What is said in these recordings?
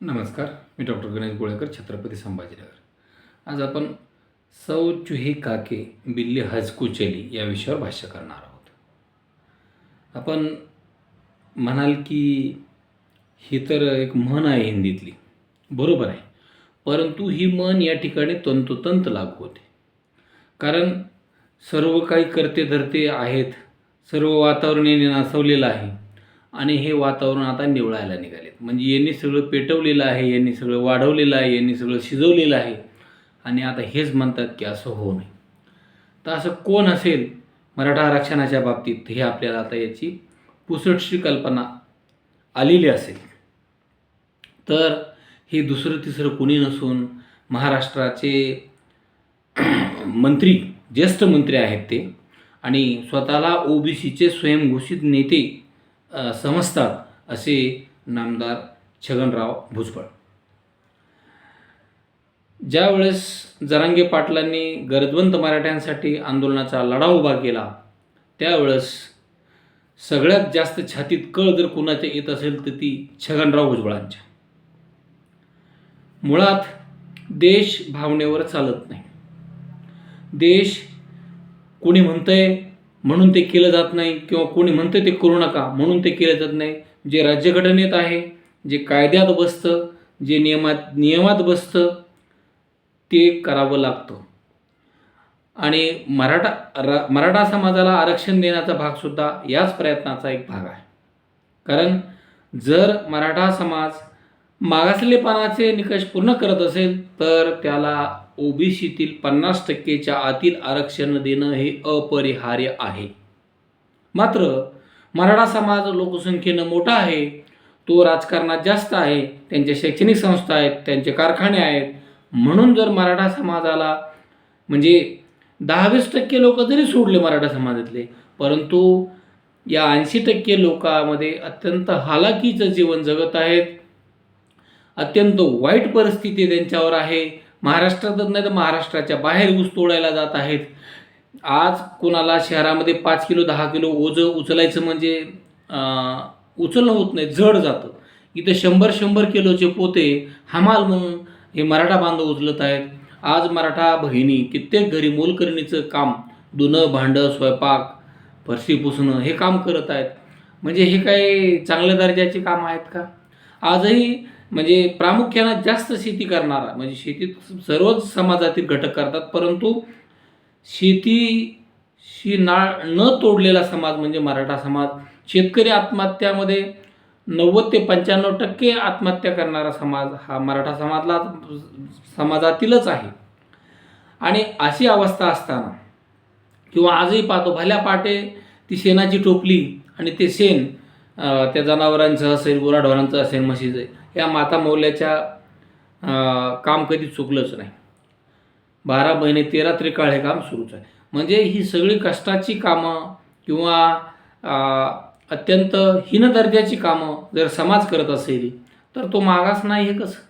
नमस्कार मी डॉक्टर गणेश गोळेकर छत्रपती संभाजीनगर. आज आपण सौ चुही काके बिल्ली हजकू चली या विषयावर भाष्य करणार आहोत. आपण म्हणाल की ही तर एक म्हण आहे हिंदीतली. बरोबर आहे. परंतु ही म्हण या ठिकाणी तंतोतंत लागू होते. कारण सर्व काही करते धरते आहेत सर्व वातावरण नासवलेलं नाचवलेलं आहे. आणि हे वातावरण आता निवळायला निघालेत. म्हणजे यांनी सगळं पेटवलेलं आहे यांनी सगळं वाढवलेलं आहे यांनी सगळं शिजवलेलं आहे. आणि आता हेच म्हणतात की असं होऊ नये. तर असं कोण असेल मराठा आरक्षणाच्या बाबतीत हे आपल्याला आता याची पुसटशी कल्पना आलेली असेल. तर हे दुसरं तिसरं कुणी नसून महाराष्ट्राचे मंत्री ज्येष्ठ मंत्री आहेत ते. आणि स्वतःला ओबीसीचे स्वयंघोषित नेते समजतात असे नामदार छगनराव भुजबळ. ज्यावेळेस जरांगे पाटलांनी गरजवंत मराठ्यांसाठी आंदोलनाचा लढा उभा केला त्यावेळेस सगळ्यात जास्त छातीत कळ जर कुणाच्या येत असेल तर ती छगनराव भुजबळांच्या. मुळात देश भावनेवर चालत नाही. देश कोणी म्हणतंय म्हणून ते केलं जात नाही किंवा कोणी म्हणतं ते करू नका म्हणून ते केलं जात नाही. जे राज्यघटनेत आहे जे कायद्यात बसतं जे नियमात नियमात बसतं ते करावं लागतं. आणि मराठा रा मराठा समाजाला आरक्षण देण्याचा भागसुद्धा याच प्रयत्नाचा एक भाग आहे. कारण जर मराठा समाज मागासलेपणाचे निकष पूर्ण करत असेल तर त्याला ओबीसीतील पन्नास टक्केच्या आतील आरक्षण देणं हे अपरिहार्य आहे. मात्र मराठा समाज लोकसंख्येनं मोठा आहे. तो राजकारणात जास्त आहे. त्यांच्या शैक्षणिक संस्था आहेत त्यांचे कारखाने आहेत. म्हणून जर मराठा समाजाला म्हणजे दहावीस टक्के लोक जरी सोडले मराठा समाजातले परंतु या ऐंशी टक्के लोकांमध्ये अत्यंत हालाकीचं जीवन जगत आहेत. अत्यंत वाईट परिस्थिती त्यांच्यावर आहे. महाराष्ट्रातच नाही तर महाराष्ट्राच्या बाहेर ऊस तोडायला जात आहेत. आज कोणाला शहरामध्ये पाच किलो दहा किलो ओझं उचलायचं म्हणजे अं, उचलणं होत नाही जड जातं. इथं शंभर शंभर किलोचे पोते हमाल म्हणून हे मराठा बांधव उचलत आहेत. आज मराठा बहिणी कित्येक घरी मोलकरणीचं काम धुणं भांडं स्वयंपाक फरशी पुसणं हे काम करत आहेत. म्हणजे हे काही चांगल्या दर्जाचे काम आहेत का? आजही म्हणजे प्रामुख्यानं जास्त शेती करणारा म्हणजे शेतीत सर्वच समाजातील घटक करतात परंतु शेतीशी नाळ न तोडलेला समाज म्हणजे मराठा समाज. शेतकरी आत्महत्यामध्ये नव्वद ते पंच्याण्णव टक्के आत्महत्या करणारा समाज हा मराठा समाजला समाजातीलच आहे. आणि अशी अवस्था असताना किंवा आजही पाहतो भल्या पाटे ती शेणाची टोपली आणि ते शेण त्या जनावरांचं असेल गुराढोरांचं असेल म्हशीचं या माता मौल्याच्या काम कधी चुकलंच नाही. बारा महिने तेरा त्रिकाळ हे काम सुरूच आहे. म्हणजे ही सगळी कष्टाची कामं किंवा अत्यंत हीन दर्जाची कामं जर समाज करत असेल तर तो मागास नाही हे कसं?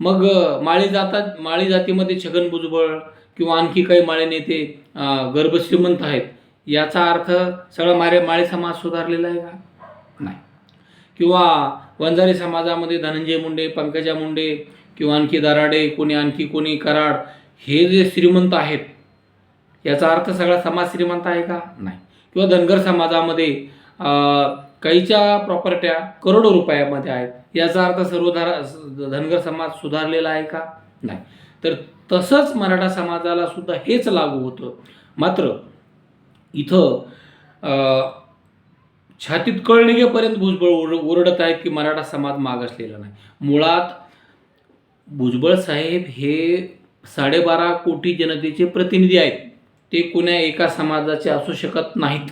मग माळी जातात माळी जातीमध्ये छगन भुजबळ किंवा आणखी काही माळे नेते गर्भश्रीमंत आहेत याचा अर्थ सगळं मारे माळी समाज सुधारलेला आहे का? नाही. किंवा वंजारी समाजामध्ये धनंजय मुंडे पंकजा मुंडे किंवा आणखी दराडे कोणी आणखी कोणी कराड हे जे श्रीमंत आहेत याचा अर्थ सगळा समाज श्रीमंत आहे का? नाही. किंवा धनगर समाजामध्ये काहीच्या प्रॉपर्ट्या करोडो रुपयामध्ये आहेत याचा अर्थ सर्वधारा धनगर समाज सुधारलेला आहे का? नाही. तर तसंच मराठा समाजाला सुद्धा हेच लागू होतं. मात्र इथं छातीत कळणिकेपर्यंत भुजबळ ओर ओरडत आहेत की मराठा समाज मागासलेला नाही. मुळात भुजबळ साहेब हे साडेबारा कोटी जनतेचे प्रतिनिधी आहेत. ते कुण्या एका समाजाचे असू शकत नाहीत.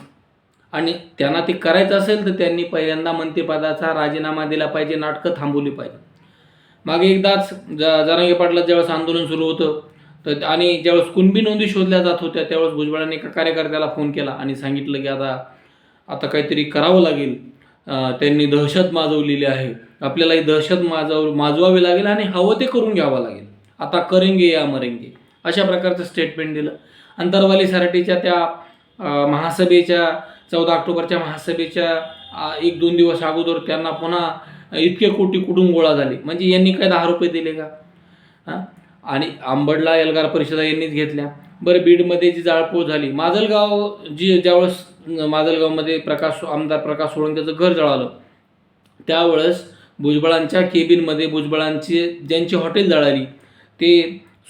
आणि त्यांना ते करायचं असेल तर त्यांनी पहिल्यांदा मंत्रिपदाचा राजीनामा दिला पाहिजे नाटकं थांबवली पाहिजे. मागे एकदाच ज जरांगे पाटला ज्यावेळेस आंदोलन सुरू होतं तर आणि ज्यावेळेस कुणबी नोंदी शोधल्या जात होत्या त्यावेळेस भुजबळांनी एका कार्यकर्त्याला फोन केला आणि सांगितलं की आता आता काहीतरी करावं लागेल. त्यांनी दहशत माजवलेली आहे. आपल्याला ही दहशत माजव माजवावी लागेल आणि हवं ते करून घ्यावं लागेल. आता करेंगे या मरेंगे. अशा प्रकारचं स्टेटमेंट दिलं. अंतरवाली सराटीच्या त्या महासभेच्या चौदा ऑक्टोबरच्या महासभेच्या एक दोन दिवस अगोदर त्यांना पुन्हा इतके कोटी कुठून गोळा झाले. म्हणजे यांनी काय दहा रुपये दिले का? हां? आणि आंबडला एल्गार परिषदा यांनीच घेतल्या. बरं बीडमध्ये जी जाळपोळ झाली माजलगाव जी ज्यावेळेस माजलगावमध्ये प्रकाश आमदार प्रकाश सोळंकेचं घर जळालं त्यावेळेस भुजबळांच्या केबिनमध्ये भुजबळांची ज्यांची हॉटेल जळाली ते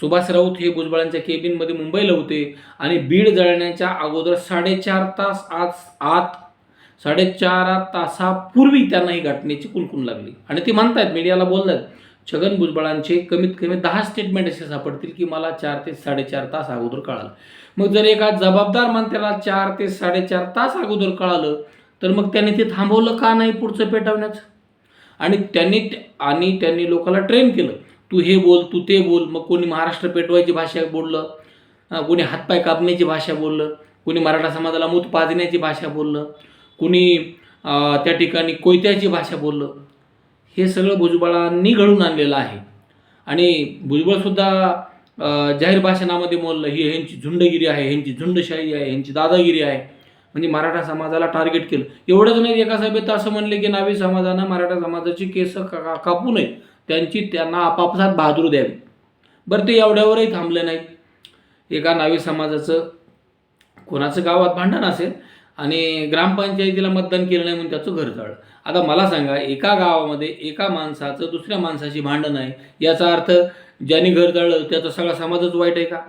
सुभाष राऊत हे भुजबळांच्या केबिनमध्ये मुंबईला होते आणि बीड जळण्याच्या अगोदर साडेचार तास आज आत साडेचार तासापूर्वी त्यांना ही घटनेची कुणकुण लागली. आणि ते म्हणतात मीडियाला बोलतात छगन भुजबळांचे कमीत कमी दहा स्टेटमेंट असे सापडतील की मला चार ते साडेचार तास अगोदर कळालं. मग जर एका जबाबदार मंत्र्याला चार ते साडेचार तास अगोदर कळालं तर मग त्यांनी ते थांबवलं का नाही पुढचं पेटवण्याचं? आणि त्यांनी आणि त्यांनी लोकांना ट्रेन केलं. तू हे बोल तू ते बोल मग कोणी महाराष्ट्र पेटवायची भाषा बोललं कोणी हातपाय कापण्याची भाषा बोललं कोणी मराठा समाजाला मूत पाजण्याची भाषा बोललं कुणी त्या ठिकाणी कोयत्याची भाषा बोललं हे सगळं भुजबळांनी घडून आणलेलं आहे. आणि भुजबळसुद्धा जाहीर भाषणामध्ये बोललं ही ह्यांची झुंडगिरी आहे ह्यांची झुंडशाही आहे ह्यांची दादागिरी आहे. म्हणजे मराठा समाजाला टार्गेट केलं. एवढंच नाही एका सभेत असं म्हणले की नावी समाजानं मराठा समाजाची केस का- कापू नये. त्यांची त्यांना आपापसात बहादूर द्यावी. बरं ते एवढ्यावरही थांबले नाही एका नावी समाजाचं कोणाचं गावात भांडण असेल आणि ग्रामपंचायतीला मतदान केलं नाही म्हणून त्याचं घर जाळ आता मला सांगा एका गावामध्ये एका माणसाचं दुसऱ्या माणसाशी भांडण आहे याचा अर्थ ज्याने घर जाळलं त्याचा सगळा समाजच वाईट आहे का?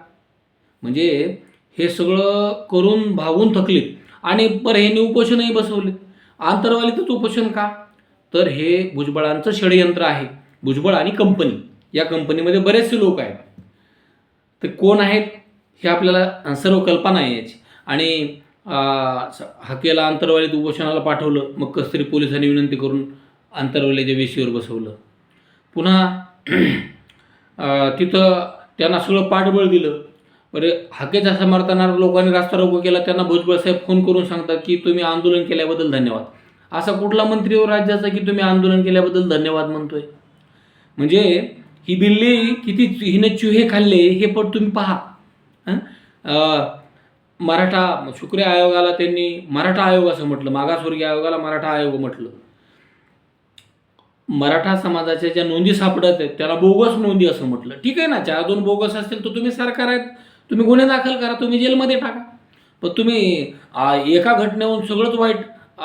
म्हणजे हे सगळं करून भागून थकलीत. आणि बरं ह्यांनी उपोषणही बसवले. आंतरवालीतच उपोषण का? तर हे भुजबळांचं षडयंत्र आहे. भुजबळ आणि कंपनी. या कंपनीमध्ये बरेचसे लोक आहेत. ते कोण आहेत हे आपल्याला सर्व कल्पना आहे याची. आणि हाकेला अंतरवालीत उपोषणाला पाठवलं मग कसतरी पोलिसांनी विनंती करून अंतरवालीच्या वेशीवर बसवलं. पुन्हा तिथं त्यांना सगळं पाठबळ दिलं. बरं हाकेचा समर्थनार्थ लोकांनी रास्ता रोको केला त्यांना भुजबळ साहेब फोन करून सांगतात की तुम्ही आंदोलन केल्याबद्दल धन्यवाद. असा कुठला मंत्री हो राज्याचा की तुम्ही आंदोलन केल्याबद्दल धन्यवाद म्हणतोय? म्हणजे ही बिल्ली किती हिने चुहे खाल्ले हे पण तुम्ही पहा. मराठा शुक्रे आयोगाला त्यांनी मराठा आयोग असं म्हटलं मागासवर्गीय आयोगाला मराठा आयोग म्हटलं. मराठा समाजाच्या ज्या नोंदी सापडत आहेत त्याला बोगस नोंदी असं म्हटलं. ठीक आहे ना चार दोन बोगस असतील तर तुम्ही सरकार आहेत तुम्ही गुन्हे दाखल करा तुम्ही जेलमध्ये टाका. पण तुम्ही एका घटनेहून सगळंच वाईट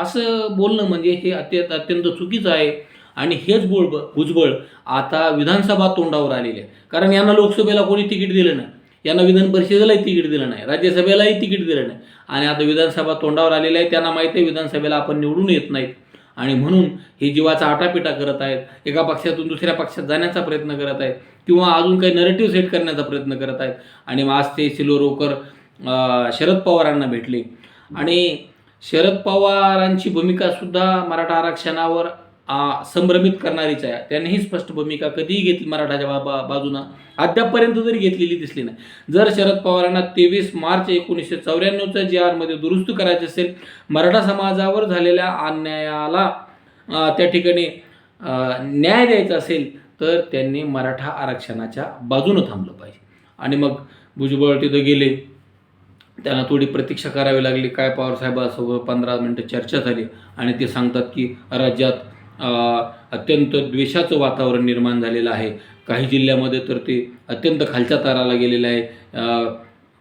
असं बोलणं म्हणजे हे अत्यंत अत्यंत चुकीचं आहे. आणि हेच बोल भुजबळ आता विधानसभा तोंडावर आलेले आहे. कारण यांना लोकसभेला कोणी तिकीट दिलं नाही. यांना विधान परिषदेलाही तिकीट दिलं नाही राज्यसभेलाही तिकीट दिलं नाही. आणि आता विधानसभा तोंडावर आलेली आहे त्यांना माहिती आहे विधानसभेला आपण निवडून येत नाहीत. आणि म्हणून हे जीवाचा आटापिटा करत आहेत एका पक्षातून दुसऱ्या पक्षात जाण्याचा प्रयत्न करत आहेत किंवा अजून काही नरेटिव्ह सेट करण्याचा प्रयत्न करत आहेत. आणि मग आज ते सिलोरोकर शरद पवारांना भेटले. आणि शरद पवारांची भूमिकासुद्धा मराठा आरक्षणावर आ संभ्रमित करणारीच आहे. त्यांनीही स्पष्ट भूमिका कधीही घेतली मराठाच्या बा बा बाजूनं. अद्यापपर्यंत जरी घेतलेली दिसली नाही. जर शरद पवारांना तेवीस मार्च एकोणीसशे चौऱ्याण्णवच्या जी आरमध्ये दुरुस्त करायचे असेल मराठा समाजावर झालेल्या अन्यायाला त्या ठिकाणी न्याय द्यायचा असेल तर त्यांनी मराठा आरक्षणाच्या बाजूनं थांबलं पाहिजे. आणि मग भुजबळ तिथं गेले. त्यांना थोडी प्रतीक्षा करावी लागली. काय पवार साहेबासोबत पंधरा मिनटं चर्चा झाली. आणि ते सांगतात की राज्यात अत्यंत द्वेषाचं वातावरण निर्माण झालेलं आहे. काही जिल्ह्यामध्ये तर ते अत्यंत खालच्या ताराला गेलेलं आहे.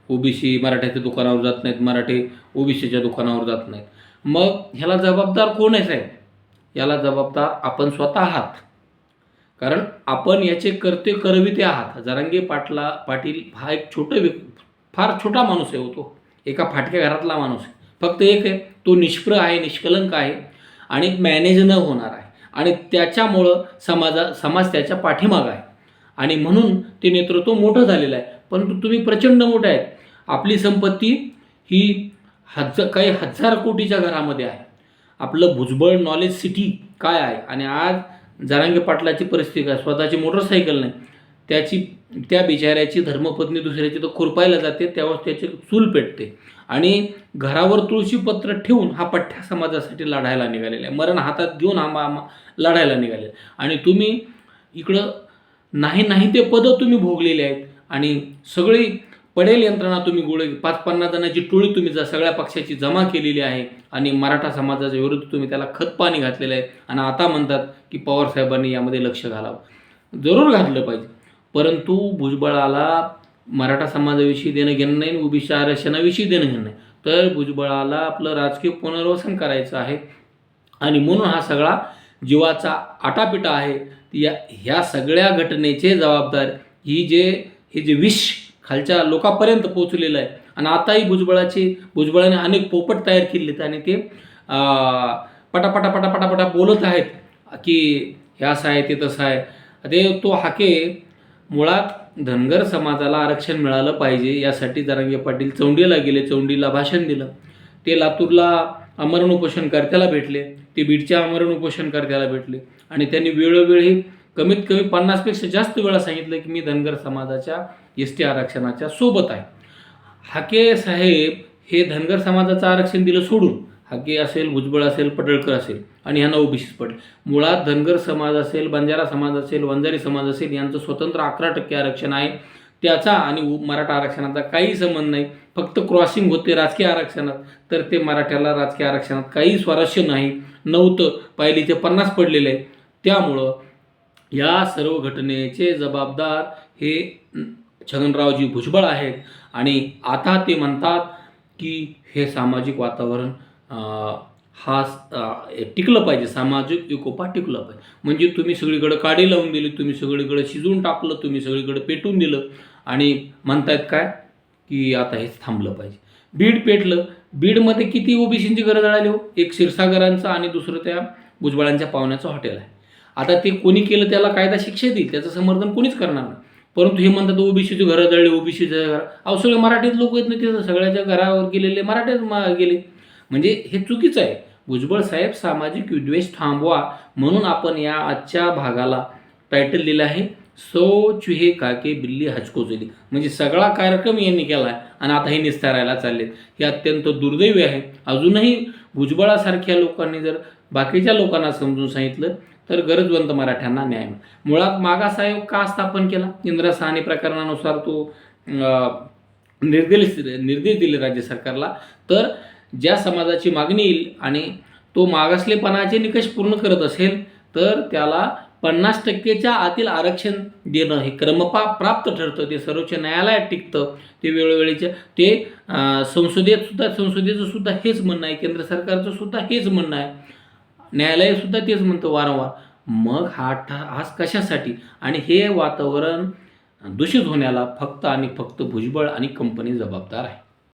ओबीसी मराठ्याच्या दुकानावर जात नाहीत मराठे ओबीसीच्या दुकानावर जात नाहीत. मग ह्याला जबाबदार कोण आहे साहेब? याला जबाबदार आपण स्वतः आहात. कारण आपण याचे करते करविते आहात. जरांगे पाटला पाटील हा एक छोटं व्यक् फार छोटा माणूस आहे हो तो. एका फाटक्या घरातला माणूस आहे. फक्त एक आहे तो निष्प्र आहे निष्कलंक आहे आणि मॅनेज न होणार आहे. आणि त्याच्यामुळं समाजा समाज त्याच्या पाठीमागं आहे. आणि म्हणून ते नेतृत्व मोठं झालेलं आहे. परंतु तुम्ही प्रचंड मोठे आहेत. आपली संपत्ती ही हज काही हजार कोटीच्या घरामध्ये आहे. आपलं भुजबळ नॉलेज सिटी काय आहे? आणि आज जारांगे पाटलाची परिस्थिती काय? स्वतःची मोटरसायकल नाही. त्याची त्या बिचाऱ्याची धर्मपत्नी दुसऱ्याची तर खुरपायला जाते. त्यावेळेस त्याची चूल पेटते. आणि घरावर तुळशीपत्र ठेवून हा पठ्ठ्या समाजासाठी लढायला निघालेला आहे. मरण हातात घेऊन हा मा लढायला निघाले आणि तुम्ही इकडं नाही नाही ते पदं तुम्ही भोगलेले आहेत. आणि सगळी पडेल यंत्रणा तुम्ही गोळे पाच पन्नास जणांची टोळी तुम्ही जा सगळ्या पक्षाची जमा केलेली आहे. आणि मराठा समाजाच्या विरुद्ध तुम्ही त्याला खतपाणी घातलेलं आहे. आणि आता म्हणतात की पवार साहेबांनी यामध्ये लक्ष घालावं. जरूर घातलं पाहिजे. परंतु भुजबळाला मराठा समाजाविषयी देणं घेणं नाही ओबीसी आरक्षणाविषयी देणं घेणं नाही. तर भुजबळाला आपलं राजकीय पुनर्वसन करायचं आहे. आणि म्हणून हा सगळा जीवाचा आटापिटा आहे. या ह्या सगळ्या घटनेचे जबाबदार ही जे हे जे विष खालच्या लोकांपर्यंत पोचलेलं आहे. आणि आताही भुजबळाचे भुजबळाने अनेक पोपट तयार केलेत आणि ते पटापटा पटापटा पटा बोलत आहेत की हे असं आहे ते तसं आहे. ते तो हाके मुळात धनगर समाजाला आरक्षण मिळालं पाहिजे यासाठी जरांगे पाटील चौंडीला गेले चौंडीला भाषण दिलं. ते लातूरला अमरण उपोषणकर्त्याला भेटले ते बीडच्या अमरण उपोषणकर्त्याला भेटले. आणि त्यांनी वेळोवेळी कमीत कमी पन्नासपेक्षा जास्त वेळा सांगितलं की मी धनगर समाजाच्या एस टी आरक्षणाच्या सोबत आहे. हाके साहेब हे धनगर समाजाचं आरक्षण दिलं सोडून हाके असेल भुजबळ असेल पडळकर असेल आणि ह्यांना ओबीसीच पडेल. मुळात धनगर समाज असेल बंजारा समाज असेल वंजारी समाज असेल यांचं स्वतंत्र अकरा टक्के आरक्षण आहे. त्याचा आणि मराठा आरक्षणाचा काही संबंध नाही. फक्त क्रॉसिंग होते राजकीय आरक्षणात तर ते मराठ्याला राजकीय आरक्षणात काही स्वारस्य नाही. नव्हतं. पहिली ते पन्नास पडलेले आहे. त्यामुळं या सर्व घटनेचे जबाबदार हे छगनरावजी भुजबळ आहेत. आणि आता ते म्हणतात की हे सामाजिक वातावरण हा टिकलं पाहिजे सामाजिक एकोपा टिकलं पाहिजे. म्हणजे तुम्ही सगळीकडे काडी लावून दिली तुम्ही सगळीकडे शिजवून टाकलं तुम्ही सगळीकडे पेटून दिलं. आणि म्हणतायत काय? की आता हेच थांबलं पाहिजे. बीड पेटलं. बीडमध्ये किती ओबीसींची गरज आली हो? एक क्षीरसागरांचं आणि दुसरं त्या भुजबळांच्या पाहुण्याचं हॉटेल आहे. आता ते कोणी केलं त्याला कायदा शिक्षा देईल. त्याचं समर्थन कोणीच करणार नाही. परंतु हे म्हणतात ओबीसीची घरं जळली ओबीसीचं घर अहो सगळे मराठीत लोक येत नाही तिथं सगळ्याच्या घरावर गेलेले मराठीत मा- गेले. म्हणजे हे चुकीचं आहे. भुजबळ साहेब सामाजिक विद्वेष थांबवा म्हणून आपण या आजच्या भागाला टायटल दिलं आहे. सो चुहे काके बिल्ली हचकोचली. म्हणजे सगळा कार्यक्रम यांनी केला आहे आणि आता हे निस्तारायला चाललेत. हे अत्यंत दुर्दैवी आहे. अजूनही भुजबळासारख्या लोकांनी जर बाकीच्या लोकांना समजून सांगितलं तर गरजवंत मराठ्यांना न्याय मुळात मागास आयोग का स्थापन केला? इंदिरा साहनी प्रकरणानुसार तो निर्देश निर्देश दिले राज्य सरकारला. तर ज्या समाजाची मागणी येईल आणि तो मागासलेपणाचे निकष पूर्ण करत असेल तर त्याला पन्नास टक्केच्या आतील आरक्षण देणं हे क्रमपा प्राप्त ठरतं. ते सर्वोच्च न्यायालयात टिकतं. ते वेळोवेळीचे ते संसदेतसुद्धा संसदेत सुद्धा संसदेचं सुद्धा हेच म्हणणं आहे. केंद्र सरकारचं सुद्धा हेच म्हणणं आहे. न्यायालय सुद्धा तेच म्हणतं वारंवार. मग हा ठा कशासाठी? आणि हे वातावरण दूषित होण्याला फक्त आणि फक्त भुजबळ आणि कंपनी जबाबदार आहे.